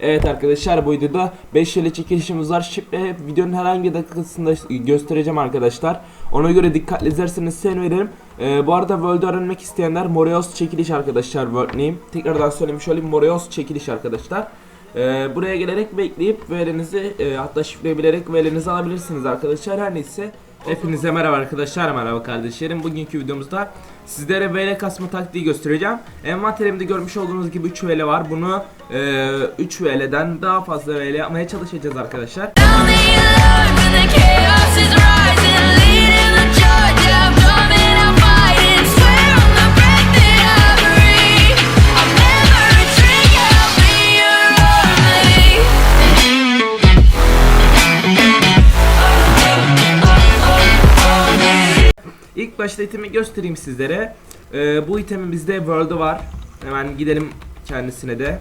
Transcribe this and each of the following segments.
Evet arkadaşlar bu videoda 5 ile çekilişimiz var. Şimdi videonun herhangi dakikasında göstereceğim arkadaşlar. Ona göre dikkatli izlerseniz sevinirim. Ee, bu arada World'ü öğrenmek isteyenler Moreos çekiliş arkadaşlar World name. Tekrardan söylemiş olayım Moreos çekiliş arkadaşlar. Ee, buraya gelerek bekleyip VL'nizi e, hatta şifreyi bilerek VL'nizi alabilirsiniz arkadaşlar. Her neyse Hepinize merhaba arkadaşlar, merhaba kardeşlerim. Bugünkü videomuzda sizlere VL kasma taktiği göstereceğim. Envanterimde görmüş olduğunuz gibi 3 VL var. Bunu e, 3 VL'den daha fazla VL yapmaya çalışacağız arkadaşlar. İlk başta itemi göstereyim sizlere. E, bu itemin bizde World'u var. Hemen gidelim kendisine de.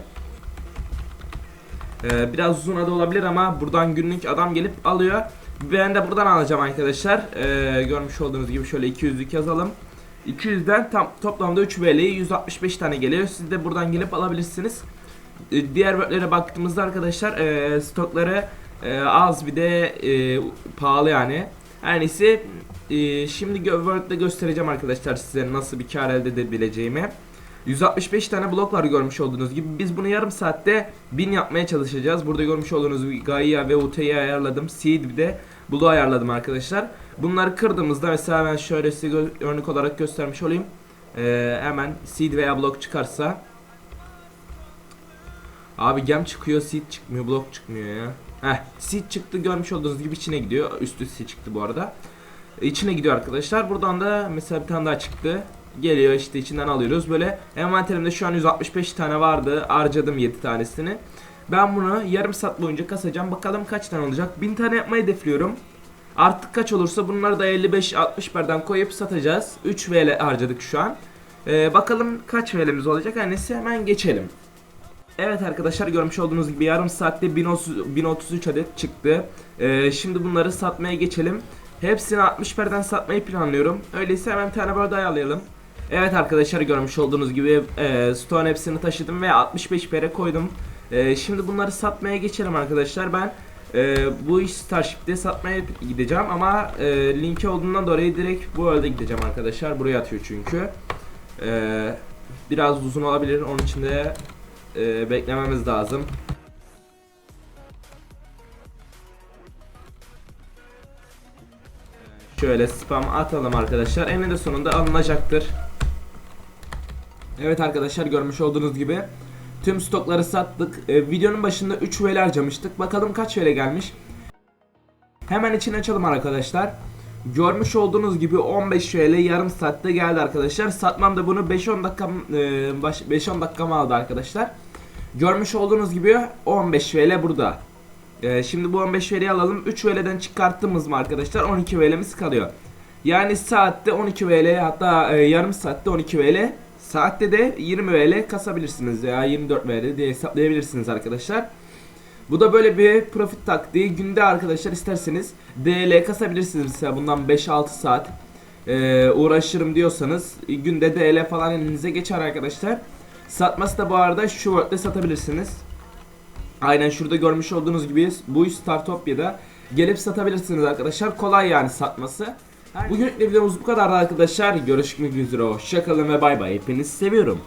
E, biraz uzun adı olabilir ama buradan günlük adam gelip alıyor. Ben de buradan alacağım arkadaşlar. E, görmüş olduğunuz gibi şöyle 200'lük yazalım. 200'den tam toplamda 3 VL'yi 165 tane geliyor. Siz de buradan gelip alabilirsiniz. E, Diğer wordlere baktığımızda arkadaşlar e, stokları e, az bir de e, pahalı yani. Her neyse e, şimdi Word'de göstereceğim arkadaşlar size nasıl bir kar elde edebileceğimi. 165 tane blok var görmüş olduğunuz gibi. Biz bunu yarım saatte 1000 yapmaya çalışacağız. Burada görmüş olduğunuz Gaia ve UT'yi ayarladım. Seed bir de Blue ayarladım arkadaşlar. Bunları kırdığımızda mesela ben şöyle size örnek olarak göstermiş olayım. E, hemen Seed veya blok çıkarsa Abi gem çıkıyor, seed çıkmıyor, blok çıkmıyor ya. Heh, seed çıktı görmüş olduğunuz gibi içine gidiyor. Üstü seed çıktı bu arada. İçine gidiyor arkadaşlar. Buradan da mesela bir tane daha çıktı. Geliyor işte içinden alıyoruz. Böyle envanterimde şu an 165 tane vardı. Harcadım 7 tanesini. Ben bunu yarım saat boyunca kasacağım. Bakalım kaç tane olacak. 1000 tane yapmayı hedefliyorum. Artık kaç olursa bunları da 55-60 berden koyup satacağız. 3 VL harcadık şu an. Ee, bakalım kaç VL'miz olacak. Neyse hemen geçelim. Evet arkadaşlar görmüş olduğunuz gibi yarım saatte 1030, 1033 adet çıktı. Ee, şimdi bunları satmaya geçelim. Hepsini 60 perden satmayı planlıyorum. Öyleyse hemen bir tane böyle ayarlayalım. Evet arkadaşlar görmüş olduğunuz gibi e, stone hepsini taşıdım ve 65 pere koydum. E, şimdi bunları satmaya geçelim arkadaşlar. Ben e, bu iş Starship'te satmaya gideceğim ama e, linki olduğundan dolayı direkt bu arada gideceğim arkadaşlar. Buraya atıyor çünkü. E, biraz uzun olabilir. Onun için de e, beklememiz lazım. Şöyle spam atalım arkadaşlar. Eninde sonunda alınacaktır. Evet arkadaşlar görmüş olduğunuz gibi tüm stokları sattık. E, videonun başında 3 VL harcamıştık. Bakalım kaç VL gelmiş. Hemen içini açalım arkadaşlar. Görmüş olduğunuz gibi 15 VL yarım saatte geldi arkadaşlar. Satmam da bunu 5-10 dakika e, baş- 5-10 dakikamı aldı arkadaşlar. Görmüş olduğunuz gibi 15 VL burada. Ee, şimdi bu 15 VL'yi alalım. 3 VL'den çıkarttığımız mı arkadaşlar 12 VL'miz kalıyor. Yani saatte 12 VL hatta e, yarım saatte 12 VL. Saatte de 20 VL kasabilirsiniz veya 24 VL diye hesaplayabilirsiniz arkadaşlar. Bu da böyle bir profit taktiği. Günde arkadaşlar isterseniz DL kasabilirsiniz mesela bundan 5-6 saat e, uğraşırım diyorsanız günde DL falan elinize geçer arkadaşlar. Satması da bu arada şu Word'de satabilirsiniz. Aynen şurada görmüş olduğunuz gibi bu Startopya'da gelip satabilirsiniz arkadaşlar. Kolay yani satması. Bugünlük de videomuz bu kadardı arkadaşlar. Görüşmek üzere. Hoşçakalın ve bay bay. Hepinizi seviyorum.